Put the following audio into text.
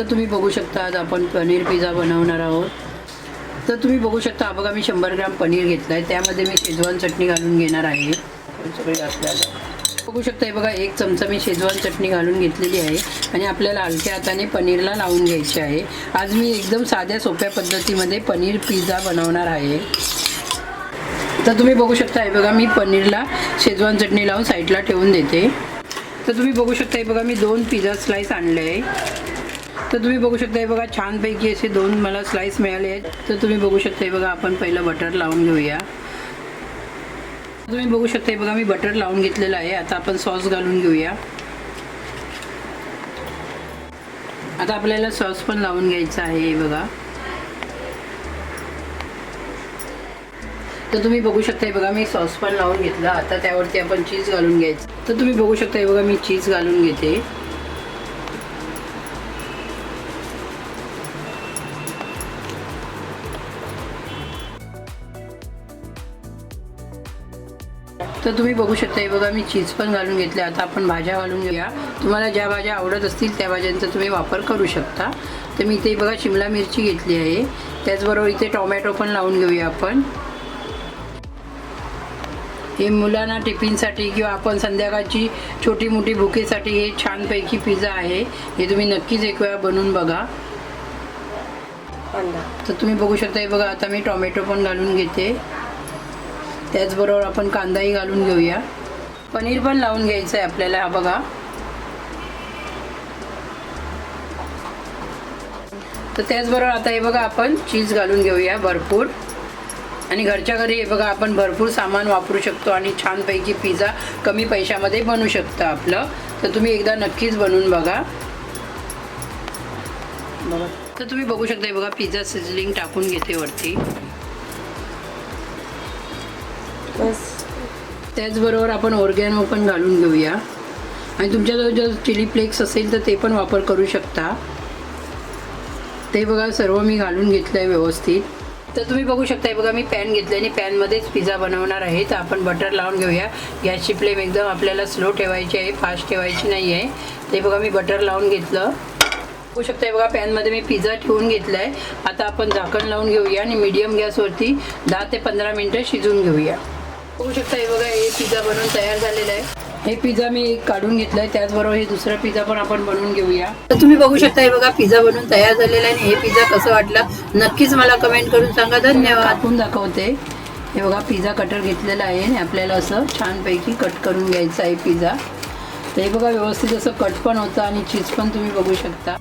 तर तुम्ही बघू शकता आज आपण पनीर पिझ्झा बनवणार आहोत. तर तुम्ही बघू शकता हा बघा मी शंभर ग्राम पनीर घेतलं आहे त्यामध्ये मी शेजवान चटणी घालून घेणार आहे. सगळे बघू शकता हे बघा एक चमचा मी शेजवान चटणी घालून घेतलेली आहे आणि आपल्याला हलक्या हाताने पनीरला लावून घ्यायचे आहे. आज मी एकदम साध्या सोप्या पद्धतीमध्ये पनीर पिझ्झा बनवणार आहे. तर तुम्ही बघू शकता हे बघा मी पनीरला शेजवान चटणी लावून साईडला ठेवून देते. तर तुम्ही बघू शकता हे बघा मी दोन पिझ्झा स्लाईस आणले आहे. तर तुम्ही बघू शकता हे बघा छानपैकी असे दोन मला स्लाईस मिळाले आहेत. तर तुम्ही बघू शकता हे बघा आपण पहिलं बटर लावून घेऊया. तुम्ही बघू शकता हे बघा मी बटर लावून घेतलेलं आहे. आता आपण सॉस घालून घेऊया. आता आपल्याला सॉस पण लावून घ्यायचा आहे हे बघा. तर तुम्ही बघू शकता हे बघा मी सॉस पण लावून घेतला. आता त्यावरती आपण चीज घालून घ्यायचं. तर तुम्ही बघू शकता हे बघा मी चीज घालून घेते. तर तुम्ही बघू शकता हे बघा मी चीज पण घालून घेतले आता आपण भाज्या घालून घेऊया. तुम्हाला ज्या भाज्या आवडत असतील त्या भाज्यांचा तुम्ही वापर करू शकता. तर मी इथे बघा शिमला मिरची घेतली आहे. त्याचबरोबर इथे टोमॅटो पण लावून घेऊया आपण. हे मुलांना टिफिनसाठी किंवा आपण संध्याकाळची छोटी मोठी भुकेसाठी हे छानपैकी पिझ्झा आहे. हे तुम्ही नक्कीच एक वेळा बनवून बघा. तर तुम्ही बघू शकता हे बघा आता मी टोमॅटो पण घालून घेते. त्याचबरोबर आपण कांदाही घालून घेऊया. पनीर पण लावून घ्यायचं आहे आपल्याला हा बघा. तर त्याचबरोबर आता हे बघा आपण चीज घालून घेऊया भरपूर. आणि घरच्या घरी हे बघा आपण भरपूर सामान वापरू शकतो आणि छानपैकी पिझ्झा कमी पैशामध्ये बनू शकतं आपलं. तर तुम्ही एकदा नक्कीच बनवून बघा. बघा. तर तुम्ही बघू शकता हे बघा पिझ्झा सिझलिंग टाकून घेते वरती. बस. त्याचबरोबर आपण ऑर्गॅनो पण घालून घेऊया. आणि तुमच्याजवळ जर चिली फ्लेक्स असेल तर ते पण वापर करू शकता. ते बघा सर्व मी घालून घेतलं आहे व्यवस्थित. तर तुम्ही बघू शकता बघा मी पॅन घेतलं आणि पॅनमध्येच पिझ्झा बनवणार आहे. तर आपण बटर लावून घेऊया. गॅसची फ्लेम एकदम आपल्याला स्लो ठेवायची आहे फास्ट ठेवायची नाही आहे ते बघा मी बटर लावून घेतलं. बघू शकता बघा पॅनमध्ये मी पिझ्झा ठेवून घेतला आहे आता आपण झाकण लावून घेऊया आणि मीडियम गॅसवरती दहा ते पंधरा मिनटं शिजवून घेऊया. बघू शकता हे बघा हे पिझ्झा बनवून तयार झालेलं आहे. हे पिझ्झा मी काढून घेतलाय त्याचबरोबर हे दुसरा पिझ्झा पण आपण बनवून घेऊया. तर तुम्ही बघू शकता हे बघा पिझ्झा बनवून तयार झालेला आहे आणि हे पिझ्झा कसं वाटलं नक्कीच मला कमेंट करून सांगा. धन्यवाद. कापून दाखवते. हे बघा पिझ्झा कटर घेतलेला आहे आणि आपल्याला असं छानपैकी कट करून घ्यायचं आहे पिझ्झा. तर हे बघा व्यवस्थित असं कट पण होतं आणि चीज पण तुम्ही बघू शकता.